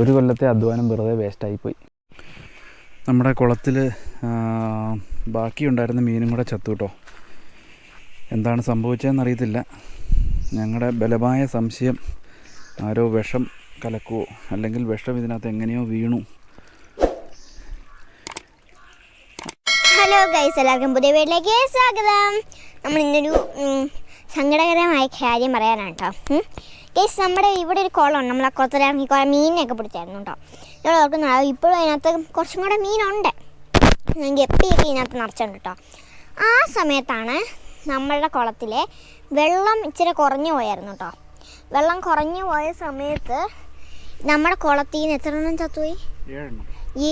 ഒരു കൊല്ലത്തെ അധ്വാനം വെറുതെ വേസ്റ്റായിപ്പോയി നമ്മുടെ കുളത്തിൽ ബാക്കിയുണ്ടായിരുന്ന മീനും കൂടെ ചത്തു കേട്ടോ എന്താണ് സംഭവിച്ചതെന്ന് അറിയത്തില്ല ഞങ്ങളുടെ ബലമായ സംശയം ആരോ വിഷം കലക്കുവോ അല്ലെങ്കിൽ വിഷം ഇതിനകത്ത് എങ്ങനെയോ വീണു. ഹലോ ഗൈസ് എല്ലാവർക്കും പുതിയ വീട്ടിലേക്ക് സ്വാഗതം. നമ്മൾ ഇന്നൊരു സങ്കടകരമായ കാര്യം പറയാനാണ് കേട്ടോ ഗൈസ് നമ്മുടെ ഇവിടെ ഒരു കുളമുണ്ട് നമ്മൾ ആ കുളത്തിലിറങ്ങി കുറേ മീനൊക്കെ പിടിച്ചായിരുന്നു കേട്ടോ. നമ്മൾ ഓർക്കുന്ന ഇപ്പോഴും അതിനകത്ത് കുറച്ചും കൂടെ മീനുണ്ട്. ഗപ്പിയൊക്കെ ഇതിനകത്ത് നിറച്ചുണ്ട് കേട്ടോ. ആ സമയത്താണ് നമ്മളുടെ കുളത്തിലെ വെള്ളം ഇച്ചിരി കുറഞ്ഞു പോയായിരുന്നു കേട്ടോ. വെള്ളം കുറഞ്ഞു പോയ സമയത്ത് നമ്മുടെ കുളത്തിൽ നിന്ന് എത്ര എണ്ണം ചത്തുപോയി?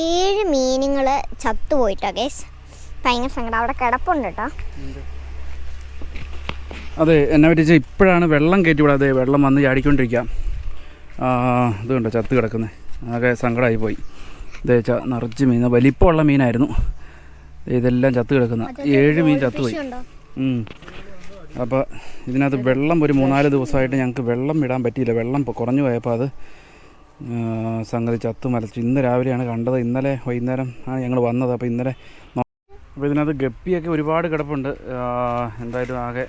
ഏഴ് മീനുകൾ ചത്തുപോയിട്ടോ ഗേസ് ഭയങ്കര സങ്കടം. അവിടെ കിടപ്പുണ്ട് കേട്ടോ. അതെ എന്നെ പറ്റിച്ച് ഇപ്പോഴാണ് വെള്ളം കയറ്റി വിടാതെ വെള്ളം വന്ന് ചാടിക്കൊണ്ടിരിക്കുക ഇതുണ്ട് ചത്ത് കിടക്കുന്നത് ആകെ സങ്കടമായി പോയി ഇതേ ച നിറച്ച് മീൻ. വലിപ്പമുള്ള മീനായിരുന്നു. ഇതെല്ലാം ചത്ത് കിടക്കുന്ന. ഏഴ് മീൻ ചത്തുപോയി. പോയി അപ്പോൾ ഇതിനകത്ത് വെള്ളം ഒരു മൂന്നാൽ ദിവസമായിട്ട് ഞങ്ങൾക്ക് വെള്ളം വിടാൻ പറ്റിയില്ല. വെള്ളം കുറഞ്ഞു പോയപ്പോൾ അത് സംഗതി ചത്ത് മലച്ചു. ഇന്ന് രാവിലെയാണ് കണ്ടത്. ഇന്നലെ വൈകുന്നേരം ആണ് ഞങ്ങൾ വന്നത്. അപ്പോൾ ഇന്നലെ അപ്പോൾ ഇതിനകത്ത് ഗപ്പിയൊക്കെ ഒരുപാട് കിടപ്പുണ്ട്. എന്തായാലും ആകെ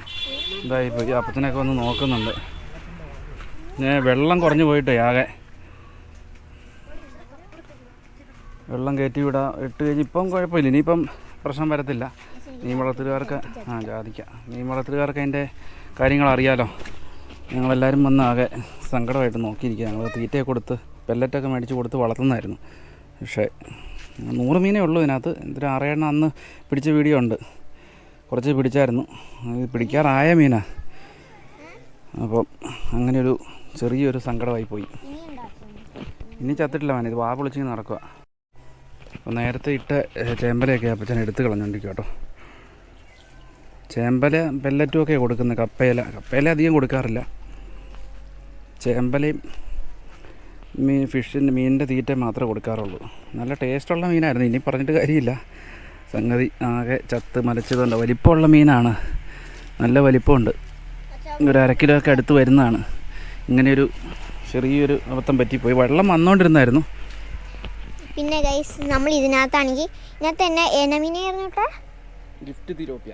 ഇതായി പോയി അപ്പത്തിനൊക്കെ വന്ന് നോക്കുന്നുണ്ട്. വെള്ളം കുറഞ്ഞു പോയിട്ടേ ആകെ. വെള്ളം കയറ്റി വിടാ ഇട്ട് കഴിഞ്ഞ് ഇപ്പം കുഴപ്പമില്ല. ഇനിയിപ്പം പ്രശ്നം വരത്തില്ല. മീൻ വളർത്തലുകാർക്ക് ആ ജാതിക്കാം. മീൻ വളർത്തലുകാർക്ക് അതിന്റെ കാര്യങ്ങൾ അറിയാലോ. ഞങ്ങളെല്ലാവരും വന്ന് ആകെ സങ്കടമായിട്ട് നോക്കിയിരിക്കുക ഞങ്ങൾ തീറ്റയൊക്കെ കൊടുത്ത് പെല്ലറ്റൊക്കെ മേടിച്ച് കൊടുത്ത് വളർത്തുന്നതായിരുന്നു. പക്ഷേ നൂറ് മീനേ ഉള്ളൂ ഇതിനകത്ത്. എന്തൊരു ആറേഴെണ്ണം അന്ന് പിടിച്ച വീഡിയോ ഉണ്ട്. കുറച്ച് പിടിച്ചായിരുന്നു. പിടിക്കാറായ മീനാ. അപ്പം അങ്ങനെയൊരു ചെറിയൊരു സങ്കടമായി പോയി ഇനി ചത്തിട്ടില്ല മാൻ ഇത് വാ പൊളിച്ചിങ്ങനെ നടക്കുക അപ്പോൾ നേരത്തെ ഇട്ട ചേമ്പലയൊക്കെ അപ്പച്ചൻ എടുത്ത് കളഞ്ഞോണ്ടിരിക്കും കേട്ടോ. ചേമ്പല പെല്ലറ്റും ഒക്കെ കൊടുക്കുന്നത് കപ്പയില. കപ്പയില അധികം കൊടുക്കാറില്ല. ചേമ്പലയും മീൻ ഫിഷിന്റെ മീനിന്റെ തീറ്റ മാത്രമേ കൊടുക്കാറുള്ളൂ. നല്ല ടേസ്റ്റുള്ള മീനായിരുന്നു. ഇനി പറഞ്ഞിട്ട് കാര്യമില്ല. സംഗതി ആകെ ചത്ത് മലച്ചതുണ്ട് വലിപ്പമുള്ള മീനാണ്. നല്ല വലിപ്പമുണ്ട്. ഒരു അര കിലോ ഒക്കെ അടുത്ത് വരുന്നതാണ്. ഇങ്ങനെയൊരു ചെറിയൊരു അബദ്ധം പറ്റിപ്പോയി വെള്ളം വന്നുകൊണ്ടിരുന്നായിരുന്നു പിന്നെ ഗൈസ് നമ്മൾ ഇതിനകത്താണെങ്കിൽ ഇതിനകത്ത് തന്നെ എനമീനായിരുന്നു കേട്ടോ. ഗിഫ്റ്റ് തിരോപ്യ.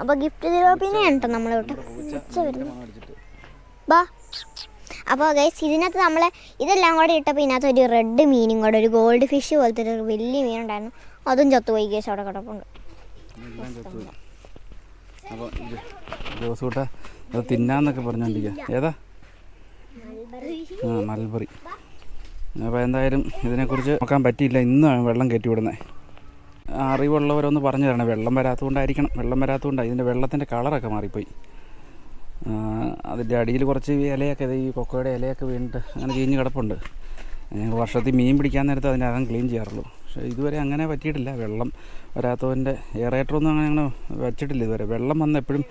അപ്പോൾ ഗിഫ്റ്റ് തിരോപ്പിനെയാണ് കേട്ടോ നമ്മൾ ബാ. അപ്പോൾ ഗൈസ് ഇതിനകത്ത് നമ്മൾ ഇതെല്ലാം കൂടെ ഇട്ടപ്പോൾ ഇതിനകത്ത് ഒരു റെഡ് മീനും കൂടെ ഒരു ഗോൾഡ് ഫിഷ് പോലത്തെ ഒരു വലിയ മീനുണ്ടായിരുന്നു. അതും ചത്തുപോയി കേസ് അവിടെ കിടപ്പുണ്ട്. അപ്പോൾ ജോസ് അത് തിന്നാന്നൊക്കെ പറഞ്ഞോണ്ടിരിക്ക. ഏതാ? ആ മൽബറി അപ്പോൾ എന്തായാലും ഇതിനെക്കുറിച്ച് നോക്കാൻ പറ്റിയില്ല. ഇന്നാണ് വെള്ളം കയറ്റി വിടുന്നത് അറിവുള്ളവരൊന്ന് പറഞ്ഞു തരണം. വെള്ളം വരാത്തതുകൊണ്ടായിരിക്കണം. വെള്ളം വരാത്തതുകൊണ്ടാണ് ഇതിന്റെ വെള്ളത്തിന്റെ കളറൊക്കെ മാറിപ്പോയി. അതിന്റെ അടിയിൽ കുറച്ച് ഇലയൊക്കെ ഈ കൊക്കോയുടെ ഇലയൊക്കെ വീണിട്ട് അങ്ങനെ ചീഞ്ഞ് കിടപ്പുണ്ട്. ഞങ്ങൾ വർഷത്തിൽ മീൻ പിടിക്കാൻ നേരത്ത് അതിനകം ക്ലീൻ ചെയ്യാറുള്ളൂ. പക്ഷേ ഇതുവരെ അങ്ങനെ പറ്റിയിട്ടില്ല. വെള്ളം വരാത്തതിന്റെ എയറേറ്ററൊന്നും അങ്ങനെ അങ്ങനെ വെച്ചിട്ടില്ല ഇതുവരെ. വെള്ളം വന്ന് എപ്പോഴും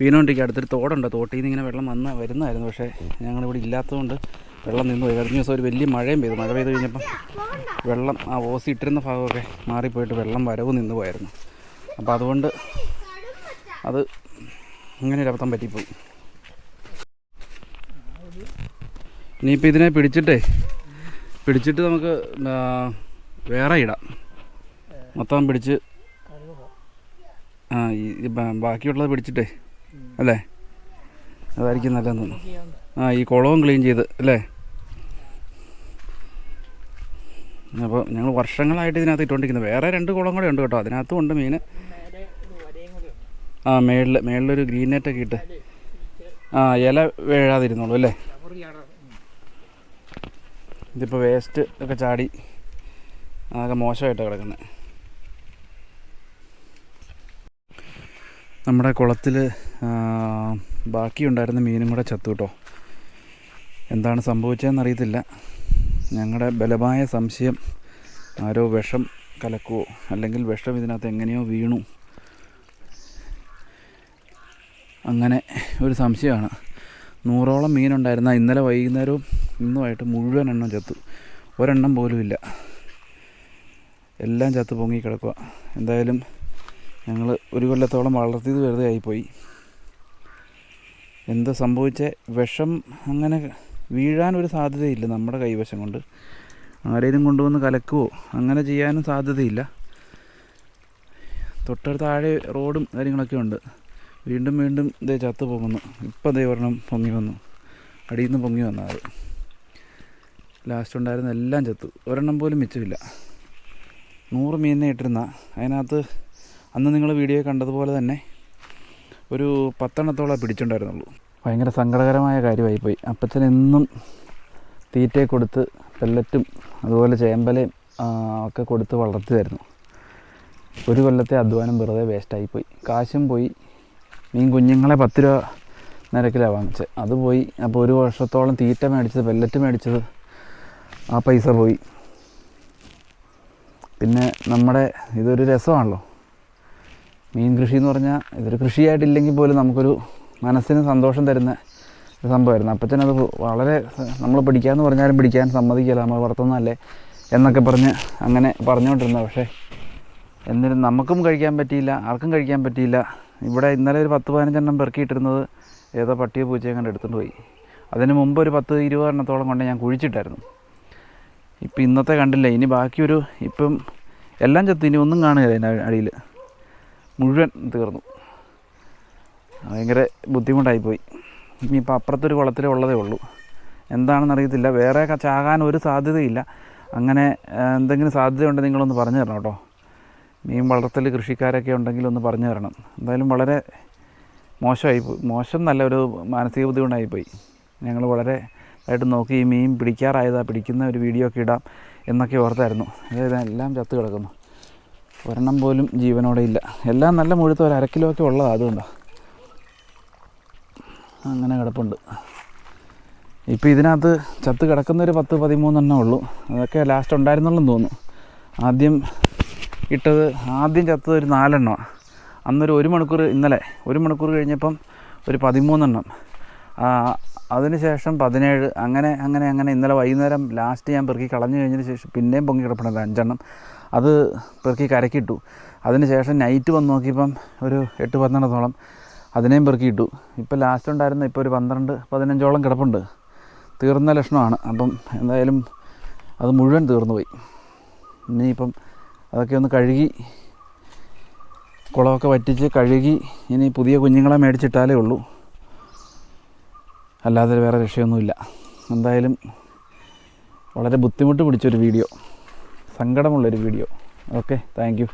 വീണുകൊണ്ടിരിക്കുക അടുത്തൊരു തോടുണ്ട്. തോട്ടിൽ നിന്ന് ഇങ്ങനെ വെള്ളം വന്ന് വരുന്നതായിരുന്നു. പക്ഷേ ഞങ്ങളിവിടെ ഇല്ലാത്തതുകൊണ്ട് വെള്ളം നിന്ന് പോയി. കഴിഞ്ഞ ദിവസം ഒരു വലിയ മഴയും പെയ്തു. മഴ പെയ്ത് കഴിഞ്ഞപ്പം വെള്ളം ആ ഓസി ഇട്ടിരുന്ന ഭാഗമൊക്കെ മാറിപ്പോയിട്ട് വെള്ളം വരവ് നിന്ന് പോയായിരുന്നു. അപ്പോൾ അതുകൊണ്ട് അത് ഇങ്ങനെ ഒരു അബദ്ധം പറ്റിപ്പോയി. ഇനിയിപ്പോൾ ഇതിനെ പിടിച്ചിട്ടേ പിടിച്ചിട്ട് നമുക്ക് വേറെ ഇടാം. മൊത്തം പിടിച്ച് ആ ഈ ബാക്കിയുള്ളത് പിടിച്ചിട്ടേ അല്ലേ? അതായിരിക്കും നല്ലതെന്ന് തോന്നുന്നു. ആ ഈ കുളവും ക്ലീൻ ചെയ്ത് അല്ലേ? അപ്പോൾ ഞങ്ങൾ വർഷങ്ങളായിട്ട് ഇതിനകത്ത് ഇട്ടുകൊണ്ടിരിക്കുന്നത് വേറെ രണ്ട് കുളം കൂടെ ഉണ്ട് കേട്ടോ. അതിനകത്തും ഉണ്ട് മീൻ ആ മേളിൽ മേളിലൊരു ഗ്രീൻ നെറ്റൊക്കെ ഇട്ട്. ആ ഇല വീഴാതിരുന്നുള്ളൂ അല്ലേ? ഇതിപ്പോൾ വേസ്റ്റ് ഒക്കെ ചാടി അതൊക്കെ മോശമായിട്ടാണ് കിടക്കുന്നത് നമ്മുടെ കുളത്തിൽ ബാക്കിയുണ്ടായിരുന്ന മീനും കൂടെ ചത്തു കേട്ടോ എന്താണ് സംഭവിച്ചതെന്ന് അറിയത്തില്ല ഞങ്ങളുടെ ബലമായ സംശയം ആരോ വിഷം കലക്കുവോ അല്ലെങ്കിൽ വിഷം ഇതിനകത്ത് എങ്ങനെയോ വീണു. അങ്ങനെ ഒരു സംശയമാണ്. നൂറോളം മീനുണ്ടായിരുന്ന ഇന്നലെ വൈകുന്നേരവും ഇന്നുമായിട്ട് മുഴുവൻ എണ്ണം ചത്തു. ഒരെണ്ണം പോലും ഇല്ല. എല്ലാം ചത്ത് പൊങ്ങി കിടക്കുക എന്തായാലും ഞങ്ങൾ ഒരു കൊല്ലത്തോളം വളർത്തിയത് വെറുതെ ആയിപ്പോയി. എന്ത് സംഭവിച്ച? വിഷം അങ്ങനെ വീഴാൻ ഒരു സാധ്യതയില്ല നമ്മുടെ കൈവശം കൊണ്ട്. ആരെയും കൊണ്ടുവന്ന് കലക്കുവോ? അങ്ങനെ ചെയ്യാനും സാധ്യതയില്ല. തൊട്ടടുത്ത് താഴെ റോഡും കാര്യങ്ങളൊക്കെ ഉണ്ട്. വീണ്ടും വീണ്ടും ഇതേ ചത്തു പോകുന്നു. ഇപ്പം ദേ ഒരെണ്ണം പൊങ്ങി വന്നു. അടിയിൽ നിന്ന് പൊങ്ങി വന്നത് അത് ലാസ്റ്റ് ഉണ്ടായിരുന്ന എല്ലാം ചത്തു. ഒരെണ്ണം പോലും മിച്ചമില്ല. നൂറ് മീനിനെ ഇട്ടിരുന്ന. അതിനകത്ത് അന്ന് നിങ്ങൾ വീഡിയോ കണ്ടതുപോലെ തന്നെ ഒരു പത്തെണ്ണത്തോളം പിടിച്ചിട്ടുണ്ടായിരുന്നുള്ളൂ. ഭയങ്കര സങ്കടകരമായ കാര്യമായിപ്പോയി. അപ്പച്ചൻ എന്നും തീറ്റയെ കൊടുത്ത് പെല്ലറ്റും അതുപോലെ ചേമ്പലയും ഒക്കെ കൊടുത്ത് വളർത്തുമായിരുന്നു ഒരു കൊല്ലത്തെ അധ്വാനം വെറുതെ വേസ്റ്റായിപ്പോയി കാശും പോയി. മീൻ കുഞ്ഞുങ്ങളെ പത്ത് രൂപ നിരക്കിലാണ് വാങ്ങിച്ചത്. അത് പോയി. അപ്പോൾ ഒരു വർഷത്തോളം തീറ്റ മേടിച്ചത് പെല്ലറ്റ് മേടിച്ചത് ആ പൈസ പോയി. പിന്നെ നമ്മുടെ ഇതൊരു രസമാണല്ലോ. മീൻ കൃഷി എന്ന് പറഞ്ഞാൽ ഇതൊരു കൃഷിയായിട്ടില്ലെങ്കിൽ പോലും നമുക്കൊരു മനസ്സിന് സന്തോഷം തരുന്ന ഒരു സംഭവമായിരുന്നു. അപ്പച്ചനത് വളരെ നമ്മൾ പിടിക്കാമെന്ന് പറഞ്ഞാലും പിടിക്കാൻ സമ്മതിക്കില്ല. നമ്മൾ വളർത്തുന്നതല്ലേ എന്നൊക്കെ പറഞ്ഞ് അങ്ങനെ പറഞ്ഞുകൊണ്ടിരുന്നത്. പക്ഷേ എന്നിരുന്നു നമുക്കും കഴിക്കാൻ പറ്റിയില്ല ആർക്കും കഴിക്കാൻ പറ്റിയില്ല. ഇവിടെ ഇന്നലെ ഒരു പത്ത് പതിനഞ്ചെണ്ണം പെറുക്കിയിട്ടിരുന്നത് ഏതോ പട്ടിയോ പൂച്ചയോ കണ്ട് എടുത്തുകൊണ്ട് പോയി. അതിന് മുമ്പ് ഒരു പത്ത് ഇരുപതെണ്ണത്തോളം കൊണ്ട് ഞാൻ കുഴിച്ചിട്ടായിരുന്നു. ഇപ്പം ഇന്നത്തെ കണ്ടില്ല ഇനി ബാക്കിയൊരു ഇപ്പം എല്ലാം ചത്തു ഇനി ഒന്നും കാണുകയില്ല അതിന്റെ അടിയിൽ. മുഴുവൻ തീർന്നു. ഭയങ്കര ബുദ്ധിമുട്ടായിപ്പോയി. ഇനിയിപ്പോൾ അപ്പുറത്തൊരു കുളത്തിലേ ഉള്ളതേ ഉള്ളൂ. എന്താണെന്ന് അറിയത്തില്ല. വേറെ ചാകാൻ ഒരു സാധ്യതയില്ല. അങ്ങനെ എന്തെങ്കിലും സാധ്യതയുണ്ടെങ്കിൽ നിങ്ങളൊന്ന് പറഞ്ഞു തരണം കേട്ടോ. മീൻ വളർത്തൽ കൃഷിക്കാരൊക്കെ ഉണ്ടെങ്കിൽ ഒന്ന് പറഞ്ഞു തരണം. എന്തായാലും വളരെ മോശമായി മോശം നല്ല ഒരു മാനസിക ബുദ്ധിമുട്ടായിപ്പോയി. ഞങ്ങൾ വളരെ ആയിട്ട് നോക്കി ഈ മീൻ പിടിക്കാറായതാ പിടിക്കുന്ന ഒരു വീഡിയോ ഒക്കെ ഇടാം എന്നൊക്കെ ഓർത്തായിരുന്നു. അതായത് എല്ലാം ചത്ത് കിടക്കുന്നു. ഒരെണ്ണം പോലും ജീവനോടെ ഇല്ല. എല്ലാം നല്ല മുഴുത്ത ഒരു അരക്കിലോ കിലോ ഒക്കെ ഉള്ളതാണ് അതുകൊണ്ടാണ് അങ്ങനെ കിടപ്പുണ്ട്. ഇപ്പോൾ ഇതിനകത്ത് ചത്ത് കിടക്കുന്ന ഒരു പത്ത് പതിമൂന്നെണ്ണം ഉള്ളൂ. അതൊക്കെ ലാസ്റ്റ് ഉണ്ടായിരുന്നുള്ളെന്ന് തോന്നുന്നു. ആദ്യം ഇട്ടത് ആദ്യം ചത്തത് ഒരു നാലെണ്ണമാണ് അന്നൊരു ഒരു മണിക്കൂർ ഇന്നലെ ഒരു മണിക്കൂർ കഴിഞ്ഞപ്പം ഒരു പതിമൂന്നെണ്ണം. ആ, അതിന് ശേഷം പതിനേഴ് അങ്ങനെ അങ്ങനെ അങ്ങനെ ഇന്നലെ വൈകുന്നേരം ലാസ്റ്റ് ഞാൻ പെറുക്കി കളഞ്ഞു കഴിഞ്ഞതിന് ശേഷം പിന്നെയും പൊങ്ങി കിടപ്പുണ്ട് അഞ്ചെണ്ണം. അത് പെറുക്കി കരക്കിട്ടു. അതിനുശേഷം നൈറ്റ് വന്ന് നോക്കിയപ്പം ഒരു എട്ട് പന്ത്രണ്ടത്തോളം അതിനെയും പെറുക്കിയിട്ടു. ഇപ്പം ലാസ്റ്റ് ഉണ്ടായിരുന്ന ഇപ്പോൾ ഒരു പന്ത്രണ്ട് പതിനഞ്ചോളം കിടപ്പുണ്ട്. തീർന്ന ലക്ഷണമാണ്. അപ്പം എന്തായാലും അത് മുഴുവൻ തീർന്നു പോയി. ഇനിയിപ്പം അതൊക്കെ ഒന്ന് കഴുകി കുളമൊക്കെ വറ്റിച്ച് കഴുകി ഇനി പുതിയ കുഞ്ഞുങ്ങളെ മേടിച്ചിട്ടാലേ ഉള്ളൂ. അല്ലാതെ വേറെ രക്ഷയൊന്നുമില്ല. എന്തായാലും വളരെ ബുദ്ധിമുട്ട് പിടിച്ചൊരു വീഡിയോ. സങ്കടമുള്ളൊരു വീഡിയോ. ഓക്കെ താങ്ക് യു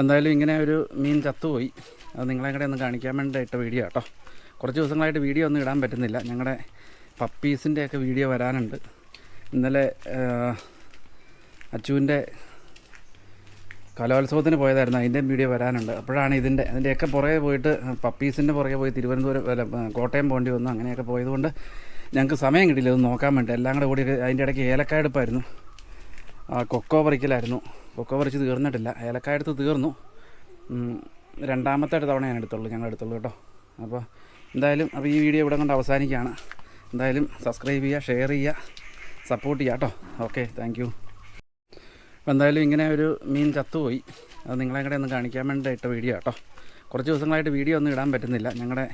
എന്തായാലും ഇങ്ങനെ ഒരു മീൻ ചത്തുപോയി. അത് നിങ്ങളെ കൂടെ ഒന്ന് കാണിക്കാൻ വേണ്ടി ഇട്ട വീഡിയോ കേട്ടോ. കുറച്ച് ദിവസങ്ങളായിട്ട് വീഡിയോ ഒന്നും ഇടാൻ പറ്റുന്നില്ല. ഞങ്ങളുടെ പപ്പീസിന്റെയൊക്കെ വീഡിയോ വരാനുണ്ട്. ഇന്നലെ അച്ചുവിന്റെ കലോത്സവത്തിന് പോയതായിരുന്നു. അതിന്റെ വീഡിയോ വരാനുണ്ട്. അപ്പോഴാണ് ഇതിന്റെ അതിന്റെയൊക്കെ പുറകെ പോയിട്ട് പപ്പീസിന്റെ പുറകെ പോയി തിരുവനന്തപുരം അല്ല കോട്ടയം പോകേണ്ടി വന്നു. അങ്ങനെയൊക്കെ പോയതുകൊണ്ട് ഞങ്ങൾക്ക് സമയം കിട്ടിയില്ല. ഇത് നോക്കാൻ വേണ്ടി. എല്ലാം കൂടെ കൂടി അതിന്റെ ഇടയ്ക്ക് ആ, കൊക്കോ പറിക്കലായിരുന്നു. കൊക്കോ പറിച്ച് തീർന്നിട്ടില്ല. ഏലക്കായ എടുത്ത് തീർന്നു രണ്ടാമത്തെ തവണ ഞാൻ എടുത്തുള്ളൂ. ഞങ്ങൾ എടുത്തുള്ളൂ കേട്ടോ. അപ്പോൾ എന്തായാലും അപ്പോൾ ഈ വീഡിയോ ഇവിടെ കൊണ്ട് അവസാനിക്കുകയാണ്. എന്തായാലും സബ്സ്ക്രൈബ് ചെയ്യുക ഷെയർ ചെയ്യുക സപ്പോർട്ട് ചെയ്യുക കേട്ടോ. ഓക്കെ താങ്ക് എന്തായാലും ഇങ്ങനെ ഒരു മീൻ ചത്തുപോയി. അത് നിങ്ങളെ കൂടെ ഒന്ന് കാണിക്കാൻ വേണ്ടിയിട്ട് വീഡിയോ കേട്ടോ കുറച്ച് ദിവസങ്ങളായിട്ട് വീഡിയോ ഒന്നും ഇടാൻ പറ്റുന്നില്ല. ഞങ്ങളുടെ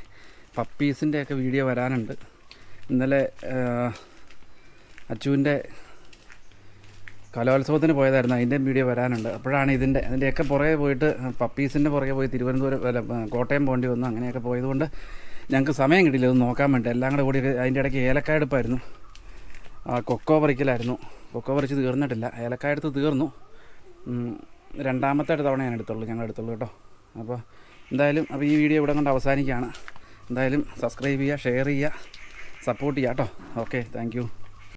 പപ്പീസിന്റെയൊക്കെ വീഡിയോ വരാനുണ്ട്. ഇന്നലെ അച്ചുവിന്റെ കലോത്സവത്തിന് പോയതായിരുന്നു. അതിന്റെയും വീഡിയോ വരാനുണ്ട്. അപ്പോഴാണ് ഇതിന്റെ അതിന്റെയൊക്കെ പുറകെ പോയിട്ട് പപ്പീസിന്റെ പുറകെ പോയി തിരുവനന്തപുരം അല്ല കോട്ടയം പോകേണ്ടി വന്നു. അങ്ങനെയൊക്കെ പോയതുകൊണ്ട് ഞങ്ങൾക്ക് സമയം കിട്ടിയില്ല. ഇത് നോക്കാൻ വേണ്ടി എല്ലാം കൂടെ കൂടി അതിന്റെ ഇടയ്ക്ക് ഏലക്കായ എടുപ്പായിരുന്നു ആ, കൊക്കോ പറിക്കലായിരുന്നു. കൊക്കോ പറിച്ച് തീർന്നിട്ടില്ല. ഏലക്കായ എടുത്ത് തീർന്നു. രണ്ടാമത്തെ തവണ ഞാൻ എടുത്തുള്ളൂ ഞങ്ങൾ എടുത്തുള്ളൂ കേട്ടോ. അപ്പോൾ എന്തായാലും അപ്പോൾ ഈ വീഡിയോ ഇവിടെ കൊണ്ട് അവസാനിക്കുകയാണ്. എന്തായാലും സബ്സ്ക്രൈബ് ചെയ്യുക ഷെയർ ചെയ്യുക സപ്പോർട്ട് ചെയ്യുക കേട്ടോ. Okay thank